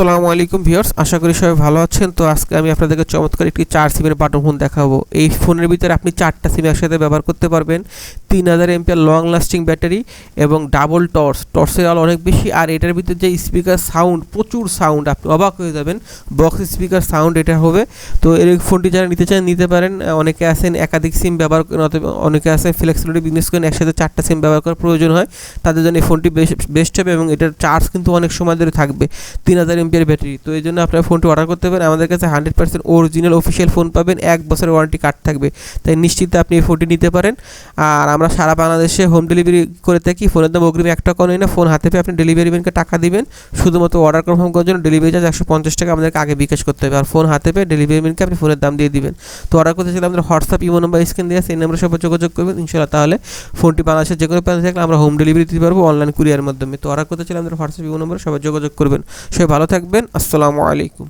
আসসালামু আলাইকুম ভিউয়ার্স, আশা করি সবাই ভালো আছেন। তো আজকে আমি আপনাদেরকে চমৎকার একটি চার সিমের বাটন ফোন দেখাবো। এই ফোনের ভিতরে আপনি চারটা সিম একসাথে ব্যবহার করতে পারবেন। তিন হাজার এমপিআর লং লাস্টিং ব্যাটারি এবং ডাবল টর্চ টর্চের আলো অনেক বেশি। আর এটার ভিতরে যে স্পিকার সাউন্ড প্রচুর সাউন্ড আপনি অবাক হয়ে যাবেন বক্স স্পিকার সাউন্ড এটা হবে। তো এই ফোনটি যারা নিতে চান, নিতে পারেন। অনেকে আছেন একাধিক সিম ব্যবহার করেন অথবা অনেকে আছেন ফ্লেক্সিবিলিটি বিজনেস করেন, একসাথে চারটা সিম ব্যবহার করার প্রয়োজন হয়। তাদের জন্য এই ফোনটি বেস্ট হবে এবং এটার চার্জ কিন্তু অনেক সময় ধরে থাকবে, তিন হাজার এমপিআর ব্যাটারি তো এই জন্য আপনার ফোনটি অর্ডার করতে পারেন। আমাদের কাছে hundred percent original official phone পাবেন। এক বছরের ওয়ারেন্টি কার্ড থাকবে। তাই নিশ্চিন্তে আপনি এই ফোনটি নিতে পারেন। আর আমরা সারা বাংলাদেশে হোম ডেলিভারি করে থাকি। ফোনের দাম অগ্রিম এক টাকা না। ফোন হাতে পেয়ে আপনি ডেলিভারি ম্যানকে টাকা দিবেন। শুধুমাত্র অর্ডার কনফার্ম করার জন্য ডেলিভারি চার্জ একশো পঞ্চাশ টাকা আমাদেরকে আগে বিকাশ করতে হবে। আর ফোন হাতে পেয়ে ডেলিভারি ম্যানকে আপনি ফোনের দাম দিয়ে দিবেন। তো অর্ডার করতে চাইলে আমাদের হোয়াটসঅ্যাপ, ইমো নাম্বার স্ক্রিন দেওয়া সেই নাম্বারে সবাই যোগাযোগ করবেন। ইনশাল্লাহ তাহলে ফোনটি বাংলাদেশের যে কোনো প্রান্তে থাকলে আমরা হোম ডেলিভারি দিতে পারব অনলাইন কুরিয়ার মাধ্যমে। তো অর্ডার করতে চাইলে আমাদের হোয়াটসঅ্যাপ, ইমো নাম্বারে সবাই যোগাযোগ করবেন। সবাই ভালো থাকবেন। আসসালামু আলাইকুম।